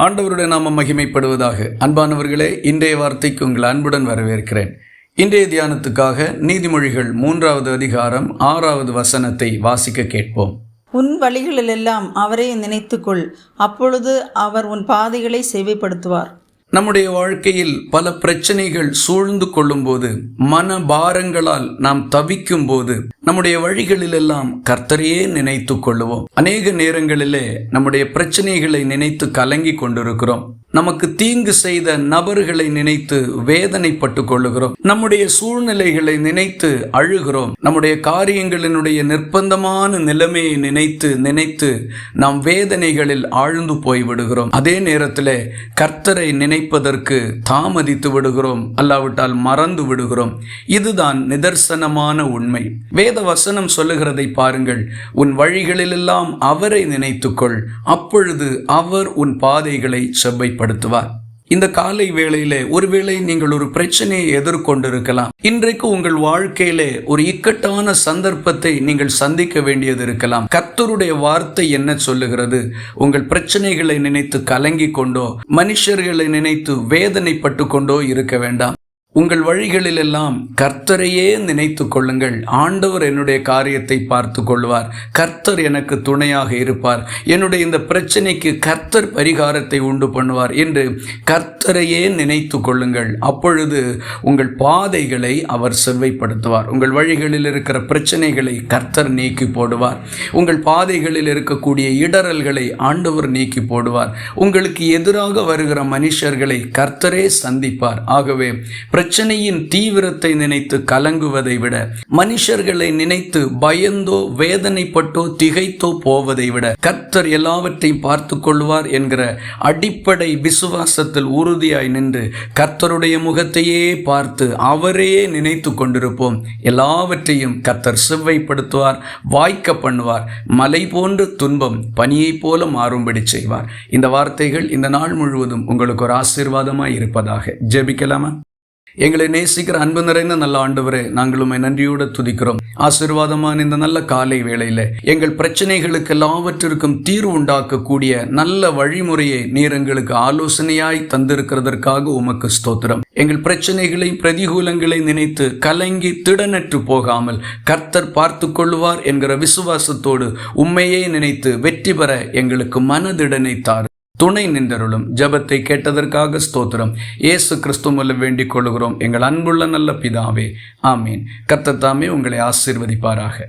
ஆண்டவருடைய நாம மகிமைப்படுவதாக. அன்பானவர்களே இன்றைய வார்த்தைக்கு உங்கள் அன்புடன் வரவேற்கிறேன். இன்றைய தியானத்துக்காக நீதிமொழிகள் மூன்றாவது அதிகாரம் ஆறாவது வசனத்தை வாசிக்க கேட்போம். உன் வழிகளிலெல்லாம் அவரே நினைத்துக்கொள் அப்பொழுது அவர் உன் பாதைகளை செவிப்படுத்துவார். நம்முடைய வாழ்க்கையில் பல பிரச்சனைகள் சூழ்ந்து கொள்ளும்போது மன பாரங்களால் நாம் தவிக்கும் போது நம்முடைய வழிகளிலெல்லாம் கர்த்தரையே நினைத்து கொள்ளுவோம். அநேக நேரங்களிலே நம்முடைய பிரச்சனைகளை நினைத்து கலங்கி கொண்டிருக்கிறோம். நமக்கு தீங்கு செய்த நபர்களை நினைத்து வேதனைப்பட்டு கொள்ளுகிறோம். நம்முடைய சூழ்நிலைகளை நினைத்து அழுகிறோம். நம்முடைய காரியங்களினுடைய நிர்பந்தமான நிலைமையை நினைத்து நினைத்து நாம் வேதனைகளில் ஆழ்ந்து போய்விடுகிறோம் அதே நேரத்தில் கர்த்தரை நினைப்பதற்கு தாமதித்து விடுகிறோம். அல்லாவிட்டால் மறந்து விடுகிறோம். இதுதான் நிதர்சனமான உண்மை. வேத வசனம் சொல்லுகிறதை பாருங்கள். உன் வழிகளிலெல்லாம் அவரை நினைத்துக்கொள். அப்பொழுது அவர் உன் பாதைகளை செவ்வைப்படுத்துவார் இந்த காலை வேளையிலே ஒருவேளை நீங்கள் ஒரு பிரச்சனையை எதிர்கொண்டிருக்கலாம். இன்றைக்கு உங்கள் வாழ்க்கையிலே ஒரு இக்கட்டான சந்தர்ப்பத்தை நீங்கள் சந்திக்க வேண்டியது இருக்கலாம். கர்த்தருடைய வார்த்தை என்ன சொல்லுகிறது? உங்கள் பிரச்சனைகளை நினைத்து கலங்கி கொண்டோ மனுஷர்களை நினைத்து வேதனைப்பட்டு கொண்டோ இருக்க வேண்டாம். உங்கள் வழிகளிலெல்லாம் கர்த்தரையே நினைத்து கொள்ளுங்கள். ஆண்டவர் என்னுடைய காரியத்தை பார்த்து கொள்வார். கர்த்தர் எனக்கு துணையாக இருப்பார். என்னுடைய இந்த பிரச்சனைக்கு கர்த்தர் பரிகாரத்தை உண்டு பண்ணுவார் என்று கர்த்தரையே நினைத்து கொள்ளுங்கள். அப்பொழுது உங்கள் பாதைகளை அவர் செவ்வைப்படுத்துவார். உங்கள் வழிகளில் இருக்கிற பிரச்சனைகளை கர்த்தர் நீக்கி போடுவார். உங்கள் பாதைகளில் இருக்கக்கூடிய இடரல்களை ஆண்டவர் நீக்கி போடுவார். உங்களுக்கு எதிராக வருகிற மனுஷர்களை கர்த்தரே சந்திப்பார். ஆகவே பிரச்சனையின் தீவிரத்தை நினைத்து கலங்குவதை விட மனுஷர்களை நினைத்து பயந்தோ வேதனைப்பட்டோ திகைத்தோ போவதை விட கர்த்தர் எல்லாவற்றையும் பார்த்து கொள்வார் என்கிற அடிப்படை விசுவாசத்தில் உறுதியாய் நின்று கர்த்தருடைய முகத்தையே பார்த்து அவரையே நினைத்து கொண்டிருப்போம். எல்லாவற்றையும் கர்த்தர் செவ்வைப்படுத்துவார் வாய்க்க பண்ணுவார் மலை போன்ற துன்பம் பனியைப் போல மாறும்படி செய்வார். இந்த வார்த்தைகள் இந்த நாள் முழுவதும் உங்களுக்கு ஒரு ஆசீர்வாதமாய் இருப்பதாக ஜெபிக்கலாமா? எங்களை நேசிக்கிற அன்பு நிறைந்த நல்ல ஆண்டவரே நாங்கள் உண்மை நன்றியோடு துதிக்கிறோம். ஆசீர்வாதமான இந்த நல்ல காலை வேளையில் எங்கள் பிரச்சனைகளுக்கு எல்லாவற்றிற்கும் தீர்வு உண்டாக்கக்கூடிய நல்ல வழிமுறையை நீர் எங்களுக்கு ஆலோசனையாய் தந்திருக்கிறதற்காக உமக்கு ஸ்தோத்திரம். எங்கள் பிரச்சனைகளை பிரதிகூலங்களை நினைத்து கலங்கி திடனற்று போகாமல் கர்த்தர் பார்த்து கொள்வார் என்கிற விசுவாசத்தோடு உண்மையை நினைத்து வெற்றி பெற எங்களுக்கு மனதிடனை தார். துணை நின்றருளும். ஜபத்தை கேட்டதற்காக ஸ்தோத்திரம். இயேசு கிறிஸ்து மூலம் வேண்டிக் கொள்கிறோம் எங்கள் அன்புள்ள நல்ல பிதாவே. ஆமீன். கத்தத்தாமே உங்களை ஆசீர்வதிப்பாராக.